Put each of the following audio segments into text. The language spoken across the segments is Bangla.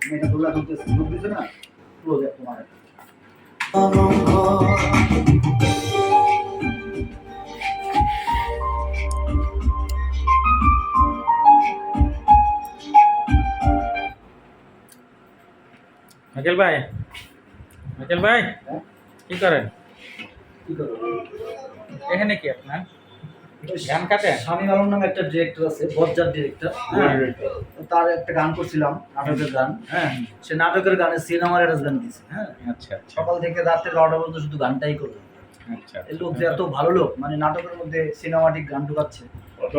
মেয়েটা দুলতেছে দুধ দিছে না ক্লোজ এক তোমার মাইকেল ভাই মাইকেল ভাই হ্যাঁ? কি করেন? কি করব? এখানে কি আপনার? গান কাটে? আলম নামে একটা ডিরেক্টর আছে বজ্জার ডিরেক্টর হ্যাঁ? তার একটা গান করছিলাম নাটকের গান হ্যাঁ? সে নাটকের গানে সিনেমার দিয়েছে হ্যাঁ? আচ্ছা আচ্ছা। সকাল থেকে রাত্রে নটা পর্যন্ত শুধু গানটাই করবে। আচ্ছা এই লোক যে এত ভালো লোক মানে নাটকের মধ্যে সিনেমাটিক গান ঢুকাচ্ছে।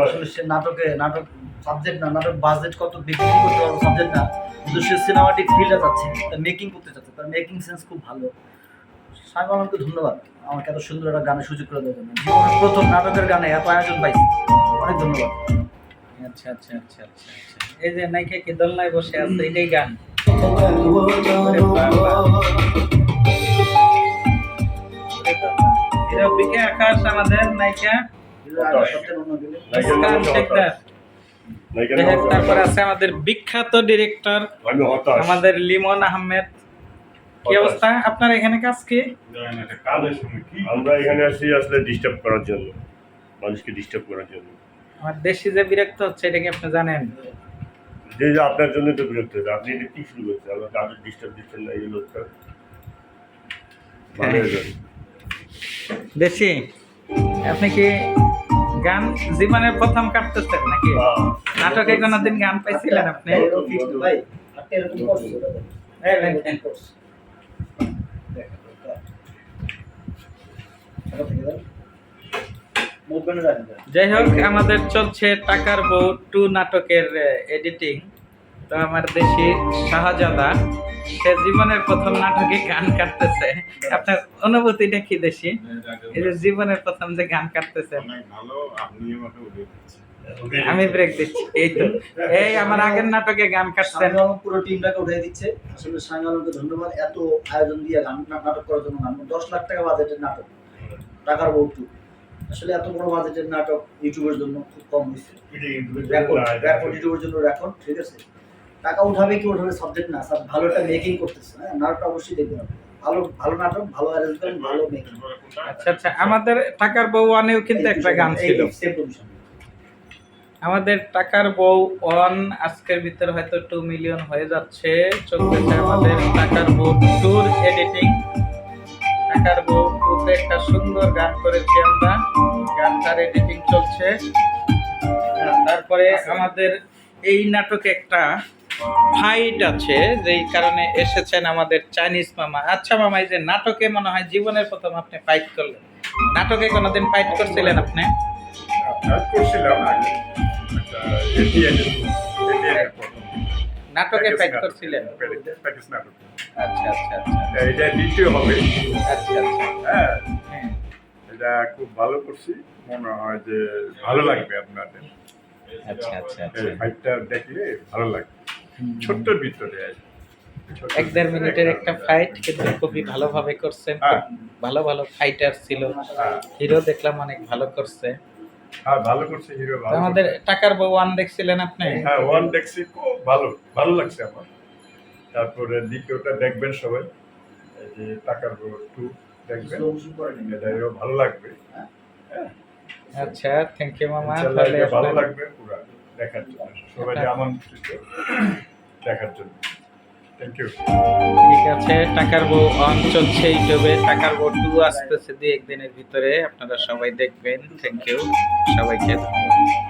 আসলে সে নাটকে নাটক সাবজেক্ট না নাটক বাজেট কত বিক্রি করতে পারব সাবজেক্ট না। কিন্তু সে সিনেমাটিক ফিল্ডে যাচ্ছে তার মেকিং করতে চাচ্ছে তার মেকিং সেন্স খুব ভালো। সাহেব আলমকে ধন্যবাদ। আমাকে এত সুন্দর একটা গানের সুযোগ করে দেওয়ার জন্য। জীবনের প্রথম নাটকের গানে এত আয়োজন পাইছি। অনেক ধন্যবাদ। আচ্ছা আচ্ছা আচ্ছা আচ্ছা আচ্ছা। এই যে নাইকে কি দোলনায় বসে আছে এটাই গান। এটা বিকে আকাশ আমাদের নায়িকা। তারপর আছে আমাদের বিখ্যাত ডিরেক্টর আমাদের লিমন আহমেদ। কি অবস্থা? আপনার এখানে কাজ কি? আমরা এখানে আসি আসলে ডিস্টার্ব করার জন্য মানুষকে ডিস্টার্ব করার জন্য। আমার দেশি যে বিরক্ত হচ্ছে এটা কি আপনি জানেন? যে যে আপনার জন্য তো বিরক্ত হয়েছে আপনি এটা কি শুরু করছেন? আমরা ডিস্টার্ব দিচ্ছেন না। দেশি আপনি কি গান জীবনের প্রথম কাটতেছেন নাকি? নাটকে কোনোদিন গান পাইছিলেন আপনি? ভাই এরকম যাই হোক আমাদের চলছে টাকার বউ টু নাটকের এডিটিং তো আমার দেশি শাহজাদা সে জীবনের প্রথম নাটকে গান কাটতেছে। আপনার অনুভূতিটা কি দেশি? এই যে জীবনের প্রথম যে গান কাটতেছেন অনেক ভালো আপনি আমাকে উঠে আমি ব্রেক দিচ্ছি এই তো। এই আমার আগের নাটকে গান কাটছেন। পুরো টিমটাকে উঠে দিচ্ছে। আসলে আলমকে ধন্যবাদ এত আয়োজন দিয়ে গান নাটক করার জন্য গান দশ লাখ টাকা বাজেটের নাটক টাকার বউটু আসলে এত বড় বাজেটের নাটক ইউটিউবের জন্য খুব কম হয়েছে রেকর্ড রেকর্ড ইউটিউবের জন্য রেকর্ড ঠিক আছে? টাকা উঠাবে কি উঠাবে সাবজেক্ট না সব ভালো একটা মেকিং করতেছে হ্যাঁ? নাটকটা অবশ্যই দেখবেন। ভালো ভালো নাটক ভালো অ্যারেঞ্জমেন্ট ভালো মেকিং আচ্ছা আচ্ছা আমাদের টাকার বউ ওয়ানেও কিন্তু একটা গান ছিল। আমাদের টাকার বউ ওয়ান আজকের ভিতরে হয়তো টু মিলিয়ন হয়ে যাচ্ছে। চলতেছে আমাদের টাকার বউ টুর এডিটিং টাকার বউ টুতে একটা সুন্দর গান করেছি আমরা। গানটার এডিটিং চলছে। তারপরে আমাদের এই নাটকে একটা ফাইট আছে যেই কারণে এসেছেন আমাদের চাইনিজ মামা। আচ্ছা মামা এই যে নাটকে মনে হয় জীবনের প্রথম আপনি ফাইট করলেন। নাটকে কোনোদিন ফাইট করছিলেন আপনি? প্রথম নাটকে ফাইট করছিলেন? আচ্ছা আচ্ছা আচ্ছা। এটা দ্বিতীয় হবে। আচ্ছা আচ্ছা। হ্যাঁ। হ্যাঁ। এটা খুব ভালো করছি মনে হয় যে ভালো লাগবে আপনাদের। আচ্ছা আচ্ছা আচ্ছা। ফাইটটা দেখলে ভালো লাগবে। ছোট্ট ভিতরে। এক দেড় মিনিটের একটা ফাইট কিন্তু খুবই ভালোভাবে করছেন হ্যাঁ। ভালো ভালো ফাইটার ছিল। হ্যাঁ, হিরো দেখলাম অনেক ভালো করছে। হ্যাঁ ভালো করছে হিরো ভালো আমাদের টাকার বউ ওয়ান দেখছিলেন আপনি? হ্যাঁ ওয়ান দেখছি খুব ভালো ভালো লাগছে আমার। তারপরে দ্বিতীয়টা দেখবেন সবাই। এই যে টাকার টু দেখবেন। ভালো লাগবে। আচ্ছা থ্যাংক ইউ মামা। ভালো লাগবে পুরো দেখার জন্য। সবাই আমন্ত্রিত। দেখার জন্য। থ্যাংক ইউ ঠিক আছে, টাকার বউ অন চলছে ইউটিউবে। টাকার বউ টু আসতেছে দু একদিনের ভিতরে। আপনারা সবাই দেখবেন। থ্যাংক ইউ সবাইকে ধন্যবাদ।